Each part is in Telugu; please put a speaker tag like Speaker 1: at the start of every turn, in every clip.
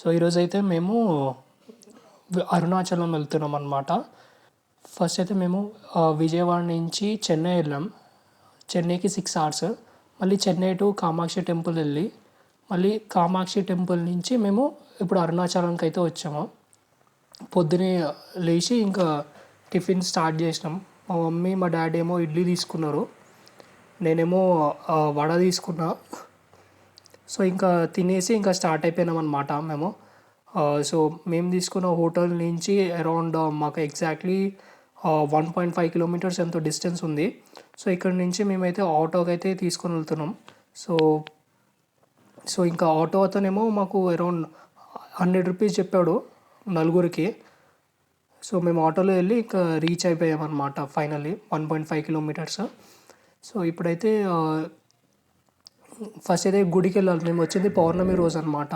Speaker 1: సో ఈరోజు అయితే మేము అరుణాచలం వెళ్తున్నాం అనమాట ఫస్ట్ అయితే మేము విజయవాడ నుంచి చెన్నై వెళ్ళాం. చెన్నైకి సిక్స్ అవర్స్ మళ్ళీ చెన్నై టు కామాక్షి టెంపుల్ వెళ్ళి మళ్ళీ కామాక్షి టెంపుల్ నుంచి మేము ఇప్పుడు అరుణాచలంకి అయితే వచ్చాము. పొద్దునే లేచి ఇంకా టిఫిన్ స్టార్ట్ చేసినాం. మా మమ్మీ మా డాడీ ఏమో ఇడ్లీ తీసుకున్నారు. నేనేమో వడ తీసుకున్నా. సో ఇంకా తినేసి ఇంకా స్టార్ట్ అయిపోయినాం అనమాట మేము. సో మేము తీసుకున్న హోటల్ నుంచి అరౌండ్ మాకు exactly one point five kilometres ఎంతో డిస్టెన్స్ ఉంది. సో ఇక్కడ నుంచి మేమైతే ఆటోకి అయితే తీసుకొని వెళ్తున్నాం. సో సో ఇంకా ఆటో అతనేమో మాకు అరౌండ్ హండ్రెడ్ రూపీస్ చెప్పాడు నలుగురికి. సో మేము ఆటోలో వెళ్ళి ఇంకా reach అయిపోయామన్నమాట finally one point five kilometres. So ఇప్పుడైతే ఫస్ట్ అయితే గుడికి వెళ్ళాలి మేము వచ్చింది పౌర్ణమి రోజు అనమాట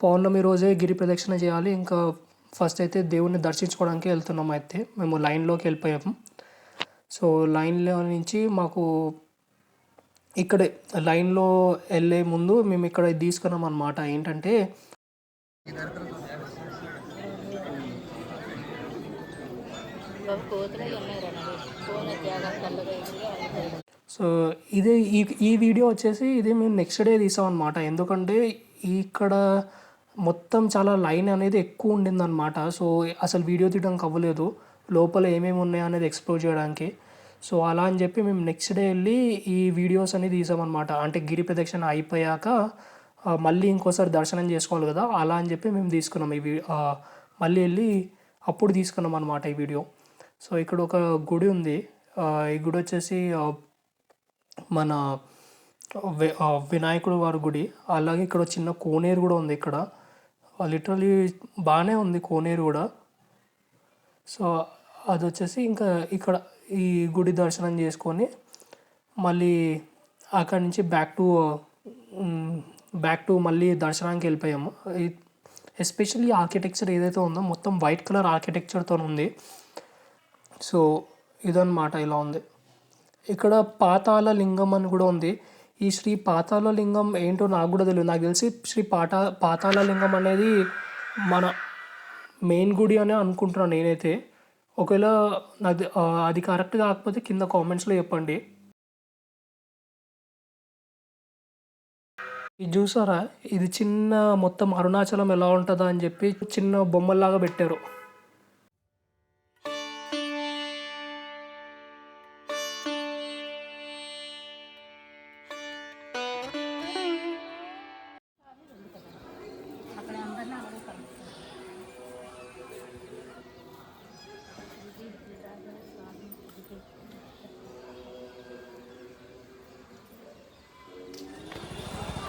Speaker 1: పౌర్ణమి రోజే గిరి ప్రదక్షిణ చేయాలి. ఇంకా ఫస్ట్ అయితే దేవుణ్ణి దర్శించుకోవడానికి వెళ్తున్నాం అయితే. మేము లైన్లోకి వెళ్ళిపోయాము సో లైన్లో నుంచి మాకు ఇక్కడే లైన్లో వెళ్ళే ముందు మేము ఇక్కడ తీసుకున్నాం అనమాట ఏంటంటే
Speaker 2: కోతులు ఉన్నాయి రా ఫోన్ జాగ్రత్త కళ్ళగా ఎదురుగా అన్ని
Speaker 1: సో ఇదే ఈ ఈ వీడియో వచ్చేసి ఇది మేము నెక్స్ట్ డే తీసాం అనమాట ఎందుకంటే ఇక్కడ మొత్తం చాలా లైన్ అనేది ఎక్కువ ఉండిందనమాట సో అసలు వీడియో తీయడానికి అవ్వలేదు లోపల ఏమేమి ఉన్నాయి అనేది ఎక్స్ప్లోర్ చేయడానికి. సో అలా అని చెప్పి మేము నెక్స్ట్ డే వెళ్ళి ఈ వీడియోస్ అనేది తీసామన్నమాట అంటే గిరి ప్రదక్షిణ అయిపోయాక మళ్ళీ ఇంకోసారి దర్శనం చేసుకోవాలి కదా అలా అని చెప్పి మేము తీసుకున్నాం ఈ మళ్ళీ వెళ్ళి అప్పుడు తీసుకున్నాం అనమాట ఈ వీడియో. సో ఇక్కడ ఒక గుడి ఉంది. ఈ గుడి వచ్చేసి మన వినాయకుడు వారి గుడి. అలాగే ఇక్కడ చిన్న కోనేరు కూడా ఉంది ఇక్కడ. లిటరలీ బాగానే ఉంది కోనేరు కూడా. సో అది వచ్చేసి ఇంకా ఇక్కడ ఈ గుడి దర్శనం చేసుకొని మళ్ళీ అక్కడి నుంచి బ్యాక్ టు బ్యాక్ టు మళ్ళీ దర్శనానికి వెళ్ళిపోయాము. ఎస్పెషల్లీ ఆర్కిటెక్చర్ ఏదైతే ఉందో మొత్తం వైట్ కలర్ ఆర్కిటెక్చర్తో ఉంది. సో ఇదన్నమాట ఇలా ఉంది. ఇక్కడ పాతాళ లింగం అని కూడా ఉంది. ఈ శ్రీ పాతాళ లింగం ఏంటో నాకు కూడా తెలియదు నాకు తెలిసి శ్రీ పాతా పాతాళ లింగం అనేది మన మెయిన్ గుడి అని అనుకుంటున్నాను నేనైతే. ఒకవేళ అది అది కరెక్ట్ కాకపోతే కింద కామెంట్స్లో చెప్పండి. ఇది చూసారా? ఇది చిన్న మొత్తం అరుణాచలం ఎలా ఉంటుందా అని చెప్పి చిన్న బొమ్మల్లాగా పెట్టారు.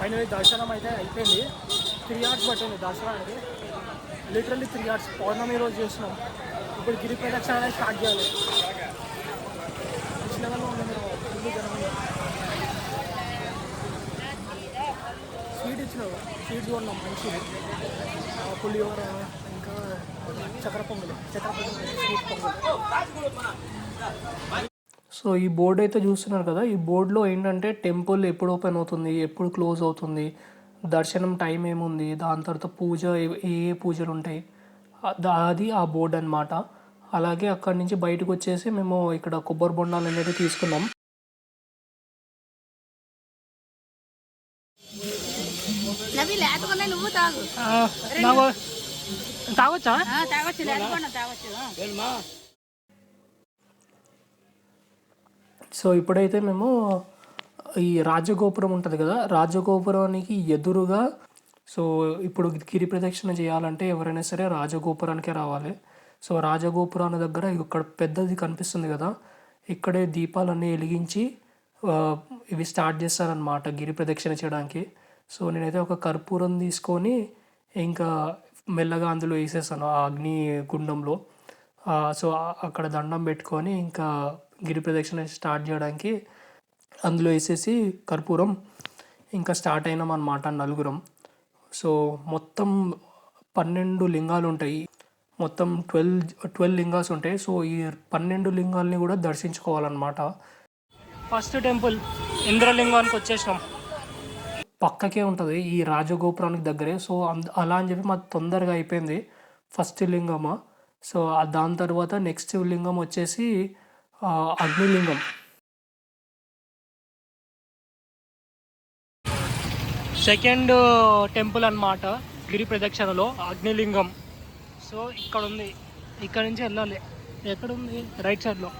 Speaker 1: ఫైనలీ దర్శనం అయితే అయిపోయింది. త్రీ అవర్స్ పట్టింది దర్శనానికి లిటరల్లీ త్రీ అవర్స్ పౌర్ణమి రోజు చేసినాం. ఇప్పుడు గిరి ప్రదక్షిణ అనేది స్టార్ట్ చేయాలి. నెక్స్ట్ లెవెల్లో ఉంది మీరు. ఫుల్ స్వీట్ ఇచ్చినావు స్వీట్స్ కొన్నాం మంచి పులిహోర ఇంకా చక్ర పొంగల్ చక్ర పొంగల్ స్వీట్ పొంగల్. సో ఈ బోర్డు అయితే చూస్తున్నారు కదా ఈ బోర్డులో ఏంటంటే టెంపుల్ ఎప్పుడు ఓపెన్ అవుతుంది ఎప్పుడు క్లోజ్ అవుతుంది దర్శనం టైం ఏముంది దాని తర్వాత పూజ ఏ- ఏ పూజలు ఉంటాయి అది ఆ బోర్డు అన్నమాట. అలాగే అక్కడి నుంచి బయటకు వచ్చేసి మేము ఇక్కడ కొబ్బరి బొండాలు అనేది తీసుకున్నాం. తాగొచ్చా?
Speaker 2: తాగొచ్చు
Speaker 1: సో ఇప్పుడైతే మేము ఈ రాజగోపురం ఉంటుంది కదా రాజగోపురానికి ఎదురుగా సో ఇప్పుడు గిరి ప్రదక్షిణ చేయాలంటే ఎవరైనా సరే రాజగోపురానికే రావాలి. సో రాజగోపురాన్ని దగ్గర ఇక్కడ పెద్దది కనిపిస్తుంది కదా ఇక్కడే దీపాలన్నీ వెలిగించి ఇవి స్టార్ట్ చేస్తారనమాట గిరి ప్రదక్షిణ చేయడానికి. సో నేనైతే ఒక కర్పూరం తీసుకొని ఇంకా మెల్లగా అందులో వేసేసాను ఆ అగ్ని గుండంలో సో అక్కడ దండం పెట్టుకొని ఇంకా గిరి ప్రదక్షిణ స్టార్ట్ చేయడానికి అందులో వేసేసి కర్పూరం ఇంకా స్టార్ట్ అయినాం అనమాట నలుగురం. సో మొత్తం పన్నెండు లింగాలు ఉంటాయి. మొత్తం ట్వెల్వ్ ట్వెల్వ్ లింగాస్ ఉంటాయి. సో ఈ పన్నెండు లింగాల్ని కూడా దర్శించుకోవాలన్నమాట. ఫస్ట్ టెంపుల్ ఇంద్రలింగానికి వచ్చేసినాం. పక్కకే ఉంటుంది ఈ రాజగోపురానికి దగ్గరే. సో అంద అలా అని చెప్పి మాకు తొందరగా అయిపోయింది ఫస్ట్ లింగమ. సో దాని తర్వాత నెక్స్ట్ లింగం వచ్చేసి అగ్నిలింగం. సెకండ్ టెంపుల్ అన్నమాట గిరి ప్రదక్షిణలో అగ్నిలింగం. సో ఇక్కడ ఉంది ఇక్కడ నుంచి వెళ్ళాలి. ఎక్కడ ఉంది రైట్ సైడ్లో.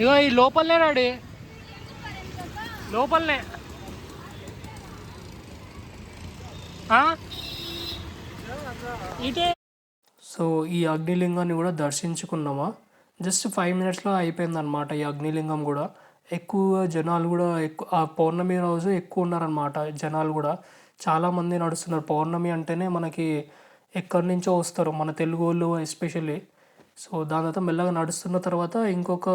Speaker 1: ఇగో ఈ లోపలనే రాడి లోపలనే. ఇటే సో ఈ అగ్నిలింగాన్ని కూడా దర్శించుకున్నామా? జస్ట్ ఫైవ్ మినిట్స్లో అయిపోయిందనమాట ఈ అగ్నిలింగం కూడా. ఎక్కువ జనాలు కూడా ఎక్కువ ఆ పౌర్ణమి రోజు ఎక్కువ ఉన్నారనమాట జనాలు కూడా. చాలామంది నడుస్తున్నారు. పౌర్ణమి అంటేనే మనకి ఎక్కడి నుంచో వస్తారు మన తెలుగు వాళ్ళు ఎస్పెషల్లీ. సో దాని తర్వాత మెల్లగా నడుస్తున్న తర్వాత ఇంకొక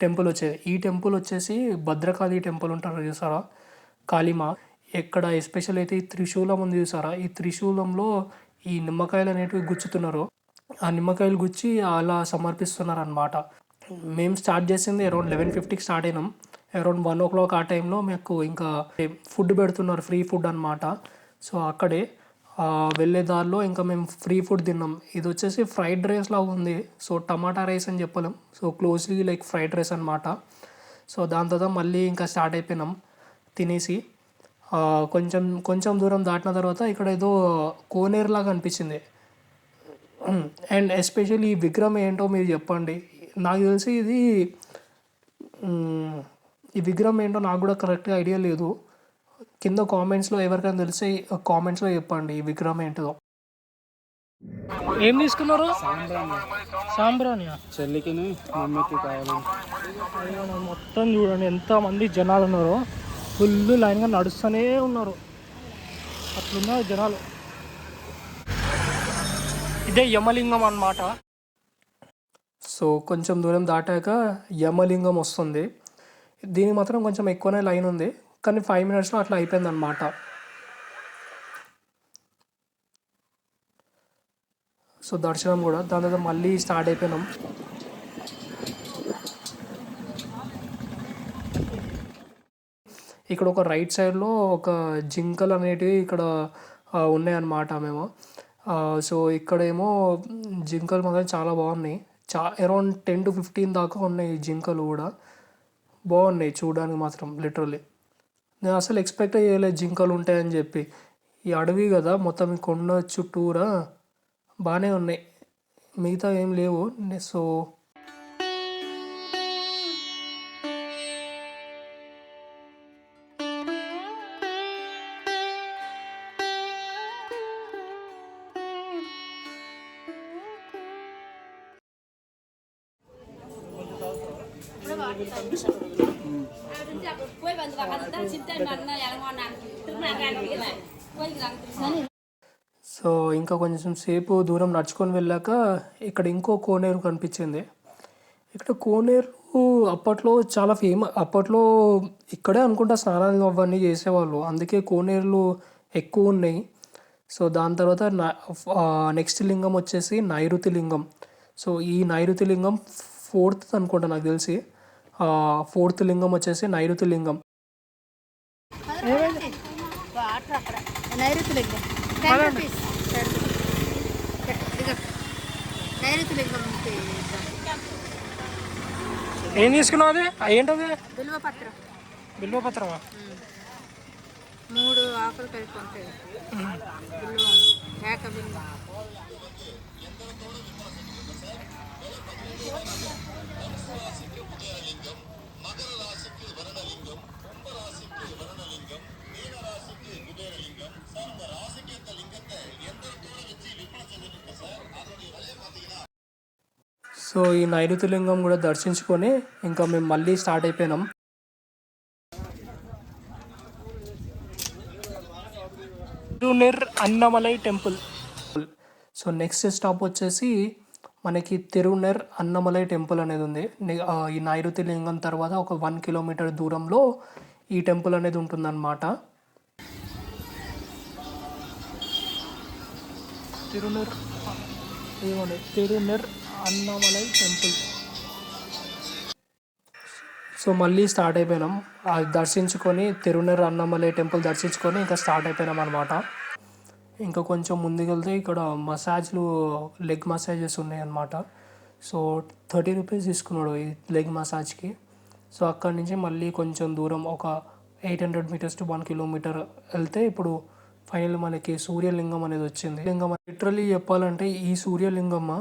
Speaker 1: టెంపుల్ వచ్చేది ఈ టెంపుల్ వచ్చేసి భద్రకాళి టెంపుల్ ఉంటారు చూసారా? కాళీమా. ఎక్కడ ఎస్పెషల్ అయితే ఈ త్రిశూలం ఉంది చూసారా? ఈ త్రిశూలంలో ఈ నిమ్మకాయలు అనేటివి గుచ్చుతున్నారు. ఆ నిమ్మకాయలు గుచ్చి అలా సమర్పిస్తున్నారు అనమాట మేము స్టార్ట్ చేసింది అరౌండ్ లెవెన్ ఫిఫ్టీకి స్టార్ట్ అయినాం. అరౌండ్ వన్ ఓ క్లాక్ ఆ టైంలో మాకు ఇంకా ఫుడ్ పెడుతున్నారు ఫ్రీ ఫుడ్ అనమాట సో అక్కడే వెళ్ళే దారిలో ఇంకా మేము ఫ్రీ ఫుడ్ తిన్నాం. ఇది వచ్చేసి ఫ్రైడ్ రైస్ లాగా ఉంది. సో టమాటా రైస్ అని చెప్పలేం. So closely like fried rice అనమాట సో దాని తర్వాత మళ్ళీ ఇంకా స్టార్ట్ అయిపోయినాం. తినేసి కొంచెం కొంచెం దూరం దాటిన తర్వాత ఇక్కడ ఏదో కోనేరు లాగా అనిపించింది. అండ్ ఎస్పెషల్లీ ఈ విగ్రహం ఏంటో మీరు చెప్పండి. నాకు తెలిసి ఇది ఈ విగ్రహం ఏంటో నాకు కూడా కరెక్ట్గా ఐడియా లేదు. కింద కామెంట్స్లో ఎవరికైనా తెలిసి కామెంట్స్లో చెప్పండి ఈ విగ్రహం ఏంటిదో. ఏం తీసుకున్నారు?
Speaker 3: చెల్లికి
Speaker 1: అయ్యో, మొత్తం చూడండి ఎంతమంది జనాలు ఉన్నారో. ఫుల్ లైన్గా నడుస్తూనే ఉన్నారు. అట్లున్నారు జనాలు. ఇదే యమలింగం అన్నమాట. సో కొంచెం దూరం దాటాక యమలింగం వస్తుంది. దీనికి మాత్రం కొంచెం ఎక్కువనే లైన్ ఉంది. కానీ ఫైవ్ మినిట్స్లో అట్లా అయిపోయిందనమాట సో దర్శనం కూడా. దాని తర్వాత మళ్ళీ స్టార్ట్ అయిపోయినాం. ఇక్కడ ఒక రైట్ సైడ్లో ఒక జింకలు అనేటివి ఇక్కడ ఉన్నాయన్నమాట మేము. సో ఇక్కడేమో జింకలు మాత్రం చాలా బాగున్నాయి. చా అరౌండ్ టెన్ టు ఫిఫ్టీన్ దాకా ఉన్నాయి జింకలు కూడా. బాగున్నాయి చూడడానికి మాత్రం లిటరల్లీ. నేను అసలు ఎక్స్పెక్ట్ చేయలేదు జింకలు ఉంటాయని చెప్పి. ఈ అడవి కదా మొత్తం ఈ కొండ చుట్టూరా బాగానే ఉన్నాయి. మిగతా ఏం లేవు. సో సో ఇంకా కొంచెం సేపు దూరం నడుచుకొని వెళ్ళాక ఇక్కడ ఇంకో కోనేరు కనిపించింది. ఇక్కడ కోనేరు అప్పట్లో చాలా ఫేమస్ అప్పట్లో ఇక్కడే అనుకుంటా స్నానాలు అవన్నీ చేసేవాళ్ళు. అందుకే కోనేరులు ఎక్కువ ఉన్నాయి. సో దాని తర్వాత నెక్స్ట్ లింగం వచ్చేసి నైరుతి లింగం. సో ఈ నైరుతి లింగం ఫోర్త్ అనుకుంటా నాకు తెలిసి. ఫోర్త్ లింగం వచ్చేసి నైరుతి లింగం.
Speaker 4: నైరుతి లింగం నైరుతి లింగం
Speaker 1: ఏం తీసుకున్నావు అది? ఏంటది?
Speaker 4: బిల్వపత్రం
Speaker 1: బిల్వపత్రమా
Speaker 4: మూడు ఆకులు కలిపి ఉంటాయి. బిల్వం.
Speaker 1: సో ఈ నైరుతి లింగం కూడా దర్శించుకొని ఇంకా మేము మళ్ళీ స్టార్ట్ అయిపోయినాం. Tiruvannamalai temple so next stop వచ్చేసి మనకి తిరునెర్ అన్నమలై టెంపుల్ అనేది ఉంది. ఈ నైరుతి లింగం తర్వాత ఒక వన్ కిలోమీటర్ దూరంలో ఈ టెంపుల్ అనేది ఉంటుందన్నమాట. తిరునెర్ ఏమని తిరునెర్ అన్నమలై టెంపుల్. సో మళ్ళీ స్టార్ట్ అయిపోయినాం. అది దర్శించుకొని తిరునర్ అన్నమలై టెంపుల్ దర్శించుకొని ఇంకా స్టార్ట్ అయిపోయినాం అనమాట ఇంకా కొంచెం ముందుకెళ్తే ఇక్కడ మసాజ్లు లెగ్ మసాజెస్ ఉన్నాయి అన్నమాట సో థర్టీ రూపీస్ తీసుకున్నాడు ఈ లెగ్ మసాజ్కి. సో అక్కడి నుంచి మళ్ళీ కొంచెం దూరం ఒక eight hundred metres to one kilometre వెళ్తే ఇప్పుడు ఫైనల్ మనకి సూర్యలింగం అనేది వచ్చింది. లింగం లిటరలీ చెప్పాలంటే ఈ సూర్యలింగమ్మ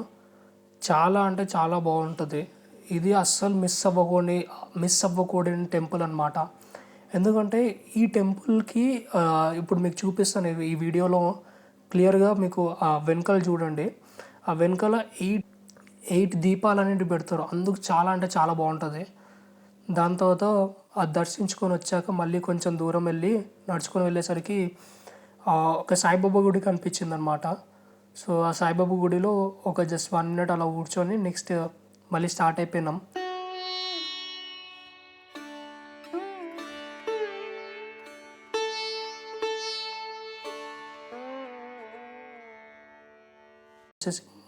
Speaker 1: చాలా అంటే చాలా బాగుంటుంది. ఇది అస్సలు మిస్ అవ్వకూడని మిస్ అవ్వకూడని టెంపుల్ అనమాట ఎందుకంటే ఈ టెంపుల్కి ఇప్పుడు మీకు చూపిస్తాను ఈ- వీడియోలో క్లియర్గా మీకు ఆ వెనకాల చూడండి. ఆ వెనకాల ఎయిట్ ఎయిట్ దీపాలు అనేవి పెడతారు. అందుకు చాలా అంటే చాలా బాగుంటుంది. దాని తర్వాత అది దర్శించుకొని వచ్చాక మళ్ళీ కొంచెం దూరం వెళ్ళి నడుచుకొని వెళ్ళేసరికి ఒక సాయిబాబా గుడి కనిపించింది అనమాట సో ఆ సాయిబాబు గుడిలో ఒక జస్ట్ వన్ మినిట్ అలా కూర్చొని నెక్స్ట్ మళ్ళీ స్టార్ట్ అయిపోయినాం.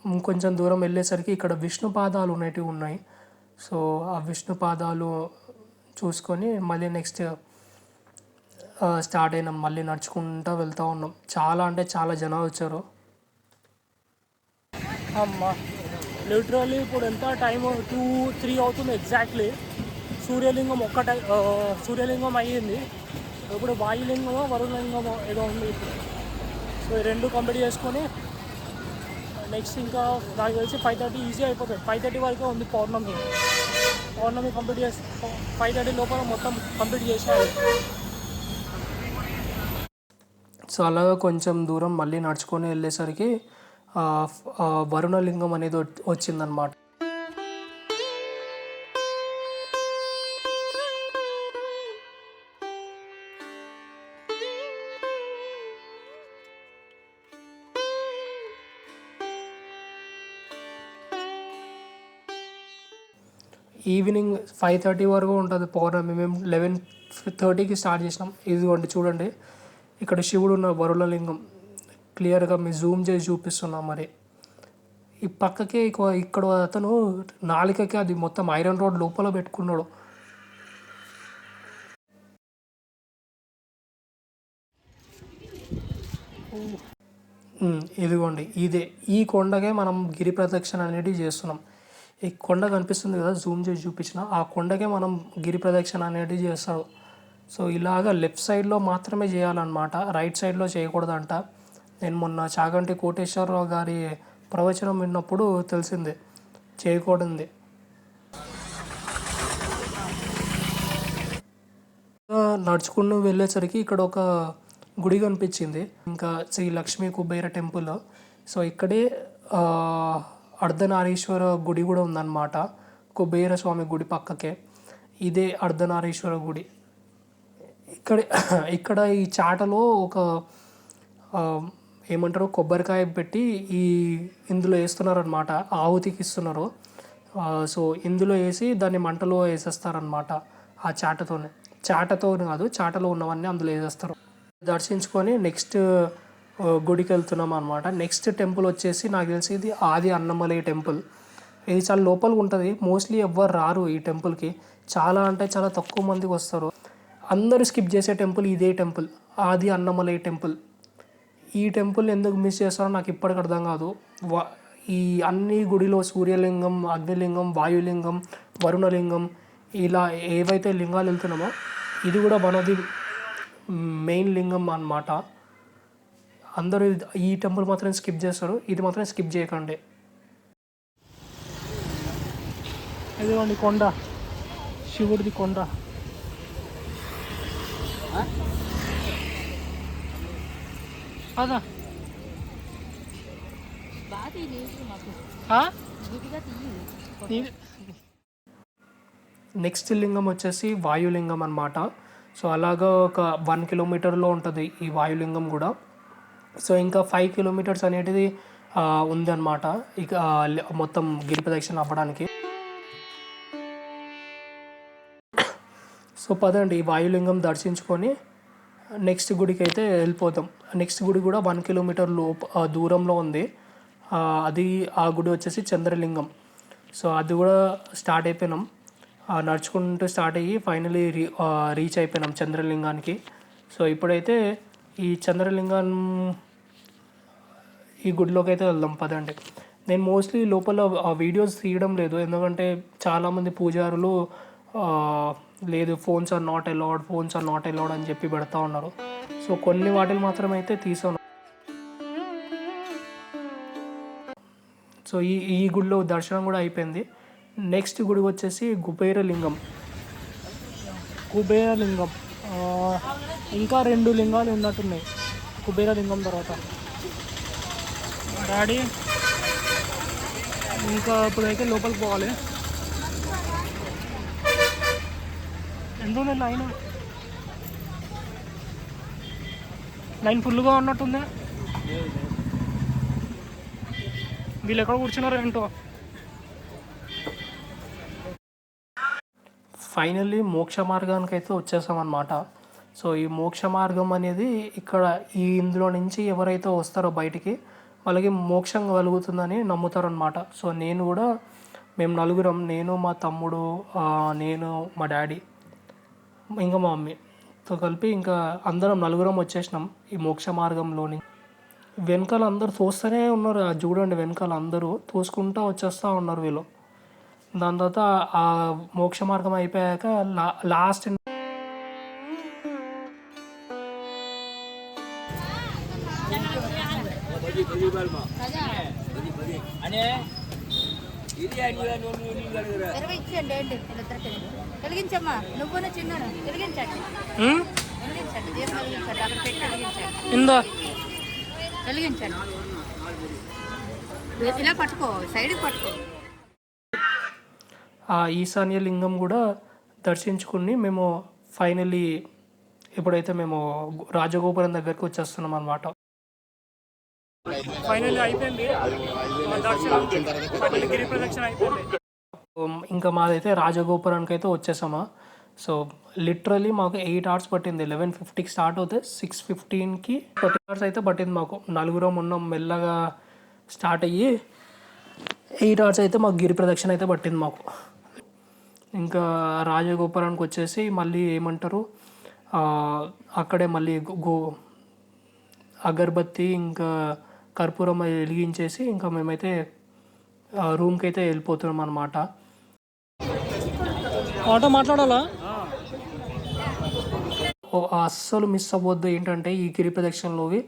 Speaker 1: ఇంకొంచెం కొంచెం దూరం వెళ్ళేసరికి ఇక్కడ విష్ణు పాదాలు అనేటివి ఉన్నాయి. సో ఆ విష్ణు పాదాలు చూసుకొని మళ్ళీ నెక్స్ట్ స్టార్ట్ అయినాం. మళ్ళీ నడుచుకుంటూ వెళ్తూ ఉన్నాం. చాలా అంటే చాలా జనాలు వచ్చారు.
Speaker 4: అమ్మ. లిటరల్లీ ఇప్పుడు ఎంత టైం టూ త్రీ అవుతుంది ఎగ్జాక్ట్లీ సూర్యలింగం ఒక్కట టై సూర్యలింగం అయ్యింది. ఇప్పుడు వాయులింగమో వరుణలింగమో ఏదో ఉంది ఇప్పుడు. సో ఈ రెండు కంప్లీట్ చేసుకొని నెక్స్ట్ ఇంకా నాకు తెలిసి ఫైవ్ థర్టీ ఈజీ అయిపోతుంది. ఫైవ్ థర్టీ వరకే ఉంది పౌర్ణమి. పౌర్ణమి కంప్లీట్ చేసి ఫైవ్ థర్టీ లోపల మొత్తం కంప్లీట్ చేసేయాలి
Speaker 1: సో అలాగా కొంచెం దూరం మళ్ళీ నడుచుకొని వెళ్ళేసరికి వరుణలింగం అనేది వచ్చిందనమాట ఈవినింగ్ ఫైవ్ థర్టీ వరకు ఉంటుంది పౌర్ణమి. మేము లెవెన్ థర్టీకి స్టార్ట్ చేసినాం. ఇదిగోండి చూడండి. ఇక్కడ శివుడు ఉన్న వరుణలింగం. క్లియర్గా మీ జూమ్ చేసి చూపిస్తున్నాం మరి. ఈ పక్కకే ఇక్కడ అతను నాలుకకి అది మొత్తం ఐరన్ రోడ్ లోపల పెట్టుకున్నాడు. ఇదిగోండి ఇదే. ఈ కొండకే మనం గిరి ప్రదక్షిణ అనేది చేస్తున్నాం. ఈ కొండ కనిపిస్తుంది కదా జూమ్ చేసి చూపించిన. ఆ కొండకే మనం గిరి ప్రదక్షిణ అనేది చేస్తాడు. సో ఇలాగ లెఫ్ట్ సైడ్లో మాత్రమే చేయాలన్నమాట. రైట్ సైడ్లో చేయకూడదంట. నేను మొన్న చాగంటి కోటేశ్వరరావు గారి ప్రవచనం విన్నప్పుడు తెలిసింది. చేయకూడదు నడుచుకుంటూ వెళ్ళేసరికి ఇక్కడ ఒక గుడి కనిపించింది. ఇంకా శ్రీ లక్ష్మీ కుబేర టెంపుల్. సో ఇక్కడే అర్ధనారీశ్వర గుడి కూడా ఉందన్నమాట. కుబేర స్వామి గుడి పక్కకే. ఇదే అర్ధనారీశ్వర గుడి. ఇక్కడ ఇక్కడ ఈ చాటలో ఒక ఏమంటారు? కొబ్బరికాయ పెట్టి ఈ ఇందులో వేస్తున్నారనమాట ఆహుతికి ఇస్తున్నారు సో ఇందులో వేసి దాన్ని మంటలో వేసేస్తారనమాట ఆ చాటతోనే. చాటతో కాదు చాటలో ఉన్నవన్నీ అందులో వేసేస్తారు. దర్శించుకొని నెక్స్ట్ గుడికి వెళ్తున్నాం అనమాట నెక్స్ట్ టెంపుల్ వచ్చేసి నాకు తెలిసి ఇది ఆది అన్నమలై టెంపుల్. ఇది చాలా లోపలికి ఉంటుంది. మోస్ట్లీ ఎవ్వరు రారు ఈ టెంపుల్కి. చాలా అంటే చాలా తక్కువ మందికి వస్తారు. అందరూ స్కిప్ చేసే టెంపుల్ ఇదే టెంపుల్. ఆది అన్నమలై టెంపుల్. ఈ టెంపుల్ ఎందుకు మిస్ చేస్తారో నాకు ఇప్పటికి అర్థం కాదు. వా ఈ అన్ని గుడిలో సూర్యలింగం అగ్నిలింగం వాయులింగం వరుణలింగం ఇలా ఏవైతే లింగాలు వెళ్తున్నామో ఇది కూడా మనది మెయిన్ లింగం అన్నమాట. అందరూ ఇది- ఈ టెంపుల్ మాత్రం స్కిప్ చేస్తారు. ఇది మాత్రం స్కిప్ చేయకండి.
Speaker 4: ఇదిగోండి కొండ. శివుడిది కొండ. ఆ?
Speaker 1: నెక్స్ట్ లింగం వచ్చేసి వాయులింగం అనమాట సో అలాగా ఒక వన్ కిలోమీటర్లో ఉంటుంది ఈ వాయులింగం కూడా. సో ఇంకా ఫైవ్ కిలోమీటర్స్ అనేది ఉందన్నమాట. ఇక మొత్తం గిరి ప్రదక్షిణ అవ్వడానికి. సో పదండి ఈ వాయులింగం దర్శించుకొని నెక్స్ట్ గుడికి అయితే వెళ్ళిపోతాం. నెక్స్ట్ గుడి కూడా వన్ కిలోమీటర్ లోపు దూరంలో ఉంది. అది ఆ గుడి వచ్చేసి చంద్రలింగం. సో అది కూడా స్టార్ట్ అయిపోయినాం. నడుచుకుంటూ స్టార్ట్ అయ్యి ఫైనలీ రీ రీచ్ అయిపోయినాం చంద్రలింగానికి. సో ఇప్పుడైతే ఈ చంద్రలింగం ఈ గుడిలోకి అయితే వెళ్దాం పదండి. నేను మోస్ట్లీ లోపల వీడియోస్ తీయడం లేదు. ఎందుకంటే చాలామంది పూజారులు లేదు phones are not allowed phones are not allowed అని చెప్పి పెడతా ఉన్నారు. సో కొన్ని వాటిని మాత్రం అయితే తీసాను. సో ఈ ఈ గుడిలో దర్శనం కూడా అయిపోయింది. నెక్స్ట్ గుడి వచ్చేసి కుబేరలింగం.
Speaker 4: కుబేరలింగం. ఇంకా రెండు లింగాలు ఉన్నట్టున్నాయి. కుబేరలింగం తర్వాత. డాడీ ఇంకా ఇప్పుడైతే లోపలికి పోవాలి. ఎందుకు లైన్ లైన్ ఫుల్గా ఉన్నట్టుంది. వీళ్ళు ఎక్కడ కూర్చున్నారు ఏంటో?
Speaker 1: ఫైనల్లీ మోక్ష మార్గానికి అయితే వచ్చేసామన్నమాట సో ఈ మోక్ష మార్గం అనేది ఇక్కడ ఈ ఇందులో నుంచి ఎవరైతే వస్తారో బయటికి వాళ్ళకి మోక్షం కలుగుతుందని నమ్ముతారనమాట సో నేను కూడా మేము నలుగురం నేను మా తమ్ముడు నేను మా డాడీ ఇంకా మా మమ్మీతో కలిపి ఇంకా అందరం నలుగురం వచ్చేసినాం ఈ మోక్ష మార్గంలోని. వెనకాల అందరు తోస్తూనే ఉన్నారు. అది చూడండి వెనకాల అందరూ తోసుకుంటూ వచ్చేస్తూ ఉన్నారు వీళ్ళు. దాని తర్వాత ఆ మోక్ష మార్గం అయిపోయాక లా లాస్ట్
Speaker 2: ఏంటి? వీళ్ళిద్దరికి. వెలిగించమ్మా. నువ్వును చిన్నను వెలిగించండి.
Speaker 4: ఉమ్?
Speaker 2: వెలిగించండి. దీపం వెలిగించండి. అక్కడ పెట్టి వెలిగించండి.
Speaker 4: ఇందా.
Speaker 2: వెలిగించండి. ఇలా పట్టుకో. సైడ్కి పట్టుకో.
Speaker 1: ఆ ఈశాన్య లింగం కూడా దర్శించుకుని మేము ఫైనలీ ఎప్పుడైతే మేము రాజగోపురం దగ్గరికి వచ్చేస్తున్నాం అనమాట
Speaker 4: ఫైనల్ అయిపోయింది. దర్శనం గిరి ప్రదక్షిణ అయిపోయింది.
Speaker 1: ఇంకా మాదైతే రాజగోపురానికి అయితే వచ్చేసామా. సో లిటరలీ మాకు ఎయిట్ అవర్స్ పట్టింది. లెవెన్ ఫిఫ్టీకి స్టార్ట్ అవుతే సిక్స్ ఫిఫ్టీన్కి థర్టీ అవర్స్ అయితే పట్టింది మాకు. నలుగురం ఉన్నాం మెల్లగా స్టార్ట్ అయ్యి ఎయిట్ అవర్స్ అయితే మాకు గిరి ప్రదక్షిణ అయితే పట్టింది మాకు. ఇంకా రాజగోపురానికి వచ్చేసి మళ్ళీ ఏమంటారు? అక్కడే మళ్ళీ గో- గో అగరబత్తి ఇంకా కర్పూరం వెలిగించేసి ఇంకా మేమైతే రూమ్కి అయితే వెళ్ళిపోతున్నాం అనమాట
Speaker 4: ఆటో మాట్లాడాలా?
Speaker 1: ఓ అస్సలు మిస్ అవ్వద్దు ఏంటంటే ఈ గిరి ప్రదక్షిణలోవి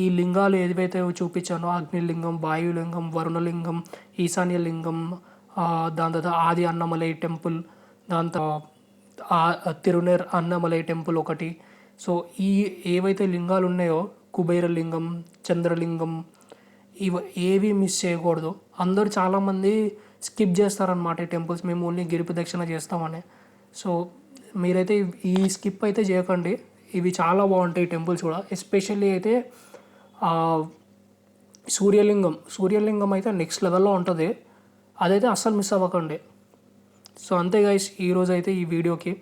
Speaker 1: ఈ లింగాలు ఏవైతే చూపించానో అగ్నిలింగం వాయులింగం వరుణలింగం ఈశాన్య లింగం దాని తర్వాత ఆది అన్నమలై టెంపుల్ దాని తర్వాత తిరునేర్ అన్నమలై టెంపుల్ ఒకటి. సో ఈ ఏవైతే లింగాలు ఉన్నాయో కుబేరలింగం చంద్రలింగం ఇవి ఏవి మిస్ చేయకూడదు. అందరూ చాలామంది స్కిప్ చేస్తారనమాట ఈ టెంపుల్స్ మేము ఓన్లీ గిరి ప్రదక్షిణ చేస్తామని. సో మీరైతే ఈ స్కిప్ అయితే చేయకండి. ఇవి చాలా బాగుంటాయి టెంపుల్స్ కూడా. ఎస్పెషల్లీ అయితే సూర్యలింగం. సూర్యలింగం అయితే నెక్స్ట్ లెవెల్లో ఉంటుంది. అదైతే అస్సలు మిస్ అవ్వకండి. సో అంతే గైస్ ఈరోజు అయితే ఈ వీడియోకి.